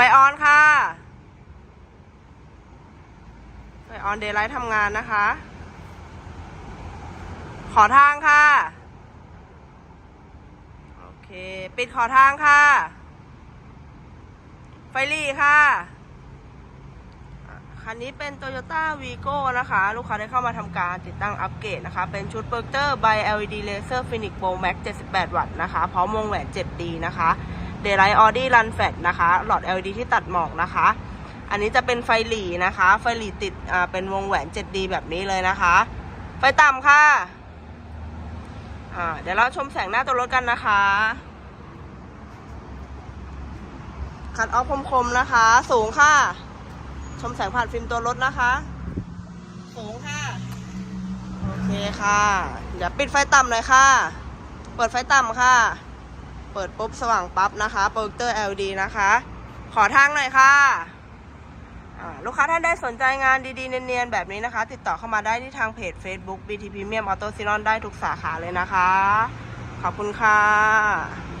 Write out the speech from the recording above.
ฟออนค่ะ ไฟออนเดย์ไลท์ทำงานนะคะ ขอทางค่ะ โอเค ปิดขอทางค่ะ ไฟหลีค่ะอะ คันนี้เป็น Toyota Vigo นะคะ ลูกค้าได้เข้ามาทำการติดตั้งอัปเกรดนะคะ เป็นชุดเ r อร์เตอร์ by LED Laser Phoenix Pro Max 78 วัตต์นะคะ พร้อมวงแหวน 7D นะคะ Daylight Audi Run Flat นะคะ หลอด LED ที่ตัดหมอกนะคะ อันนี้จะเป็นไฟหลีนะคะ ไฟหลีติดเป็นวงแหวน 7D แบบนี้เลยนะคะ ไฟต่ำค่ะอ่าเดี๋ยวเราชมแสงหน้าตัวรถกันนะคะคัดออฟคมๆนะคะ สูงค่ะ ชมแสงผ่านฟิล์มตัวรถนะคะ สูงค่ะ โอเคค่ะ เดี๋ยวปิดไฟต่ำหน่อยค่ะ เปิดไฟต่ำค่ะ เปิดปุ๊บสว่างปั๊บนะคะโปรเจคเตอร์ LED นะคะ ขอทางหน่อยค่ะลูกค้าท่านได้สนใจงานดีๆ เนียนๆ แบบนี้นะคะ ติดต่อเข้ามาได้ที่ทางเพจ Facebook BT Premium Auto Salon ได้ทุกสาขาเลยนะคะ ขอบคุณค่ะ